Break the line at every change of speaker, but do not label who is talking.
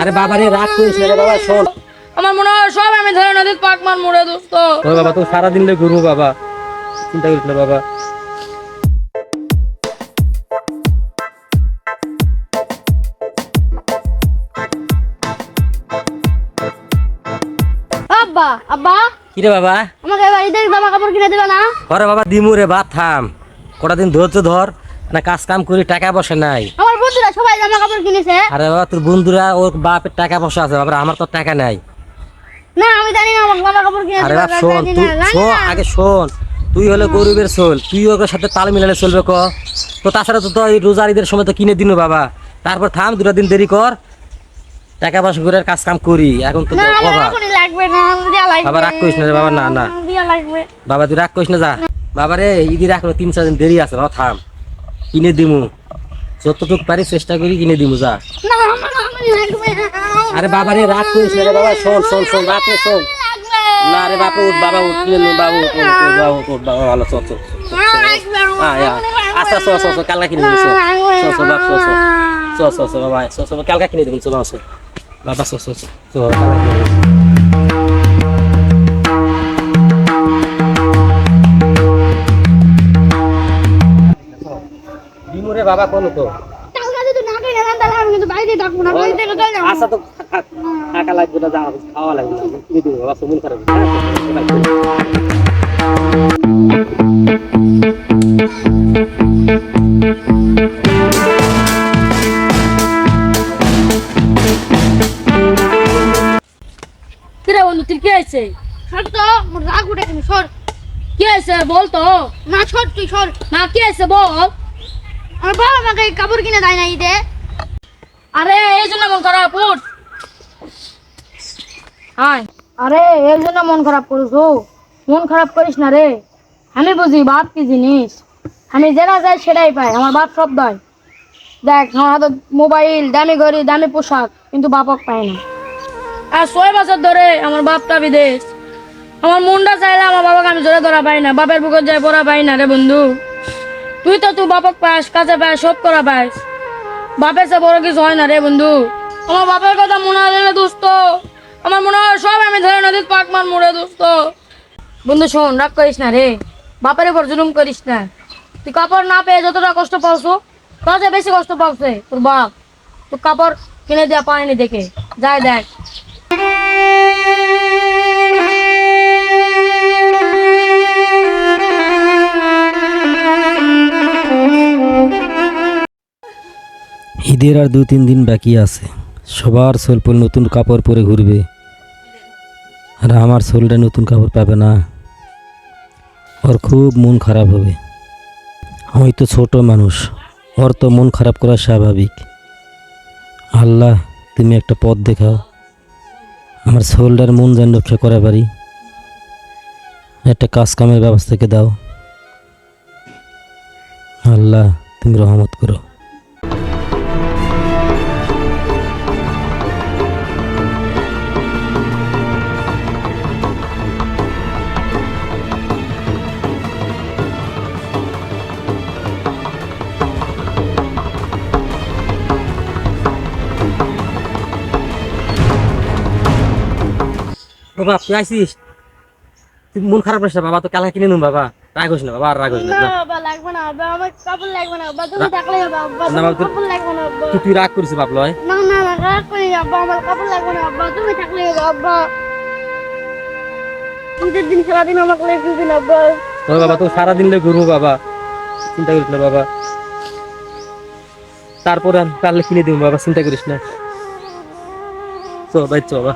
আরে বাবা রে রাগ করিস না রে বাবা শোন।
আমার মনে হয় সব আমি ধরে নদীর পাক মার মুড়ে দোস্ত।
ওই বাবা তো সারাদিন ধরে ঘুরবো বাবা। চিন্তা করিস না বাবা।
আব্বা আব্বা।
কিরে বাবা?
আমাকে বাড়িতে জামা কাপড় কিনে দেবে না?
ঘরে বাবা দিমু রে থাম। কটা দিন ধৈর্য ধর না কাজ কাম করি টাকা পয়সা নাই।
বন্ধুরা সবাই জামা কাপড় কিনেছে।
আরে বাবা তোর বন্ধুরা ওর বাপের টাকা পয়সা আছে বাবা আমার তো টাকা নাই।
না আমি জানি না আমার জামা কাপড় কিনে
আরে
দেবে
বাপ শোন তুই শোন আগে শোন তুই হলে গরিবের সোল তুই ওর সাথে তাল মিলালে চলবে ক? তো তাছাড়া তো তোর রোজার ঈদের সময় তো কিনে দিন বাবা। তারপর থাম দুটা দিন দেরি কর টাকা পয়সা করে কাজ কাম করি এখন তো
লাগবে
বাবা রাগ করিস না বাবা না না। বাবা তুই রাগ করিস না যা। বাবা রে ঈদের এখনও তিন চার দিন দেরি আছে থাম। কিনে দিমু। যতটুক পারি চেষ্টা করি কিনে দিমু যা আরে বাবা রে রাগ করিস না রে বাবা শোন শোন শোন রাগ করে শোন না রে বাবা উঠ বাবা উঠ বাবা বাবা উঠ বাবা ভালো চল চল আচ্ছা চল চল চল কালকা কিনে দিবি চল চল চল বাপ চল চল চল চল চল বাবা চল চল কালকা কিনে দিবি চল বাবা চল বাবা চল চল চল
যাব।
আচ্ছা তো টাকা লাগবে না খাওয়া লাগবে না। বাবা মন খারাপ হ্যাঁ,
কিরে বন্ধু তুই কি আছে
সর তো রাগ উঠে কিন্তু সর।
কি আছে বল তো।
না সর তুই সর।
না কি আছে বল?
আমার বাবা আমাকে কাপড় কিনে দেয় না ঈদে?
আরে, এই জন্য মন খারাপ উঠ
আরে এর জন্য মন খারাপ করিস মন খারাপ করিস না রে। আমি বুঝি বাপ কি জিনিস। আমি যেটা যাই সেটাই পাই। আমার বাপ সব দেয়। দেখ, আমার হাতে মোবাইল, দামি ঘড়ি, দামি পোশাক, কিন্তু বাপক পায় না।
আর ছয় বছর ধরে আমার বাপটা বিদেশ। আমার মনটা চাইলে আমার বাবাকে আমি জোরে ধরা পাই না। বাপের বুকে যায় পড়া পাই না রে বন্ধু। তুই তো তুই বাপক পাস কাছে পাস, সব করা পাস। বাপের সে বড় কিছু হয় না রে বন্ধু। আমার বাপের কথা মনে হয় না দোস্ত? আমার মনে হয় সব আমি ধরে নদীর পাক মার মুড়ে দোস্ত। বন্ধু, শোন, রাগ করিস না রে। বাপের উপর জুলুম করিস না। তুই কাপড় না পেয়ে যতটা কষ্ট পাওছো, তার বেশি কষ্ট পাচ্ছে তোর বাপ। তোর কাপড় কিনে দেওয়া পায়নি দেখে। যাই দেখ।
ঈদের আর দু তিন দিন বাকি আছে। সবার সোলপল নতুন কাপড় পরে ঘুরবে। আর আমার সোলটা নতুন কাপড় পাবে না। ওর খুব মন খারাপ হবে। আমি তো ছোট মানুষ। ওর তো মন খারাপ করা স্বাভাবিক। আল্লাহ, তুমি একটা পথ দেখাও। আমার সোলটার মন যেন রক্ষা করা পারি। একটা কাজ কামের ব্যবস্থাকে দাও। আল্লাহ, তুমি রহমত করো। বাবা তুই আইসিস তুই মন খারাপ করিস না বাবা তো কালকে কিনে নুন বাবা। রাগ হোস না বাবা আর রাগ হোস না
না বাবা লাগবে না বাবা আমার কাপড় লাগবে না বাবা তুমি থাকলে হবে
না, বাবা, তুই-
কাপড় লাগবে না আব্বা
তুই তুই রাগ করিস বাপ লয়।
না না না রাগ করি না, আব্বা আমার কাপড় লাগবে না আব্বা তুমি থাকলে ঈদের দিন সারাদিন আমাকে লেগে
বাবা। তো সারাদিন ধরে ঘুরবো বাবা। চিন্তা করিস না বাবা। তারপরে কালকে কিনে দিব বাবা চিন্তা করিস না। চল ভাই চল বাবা।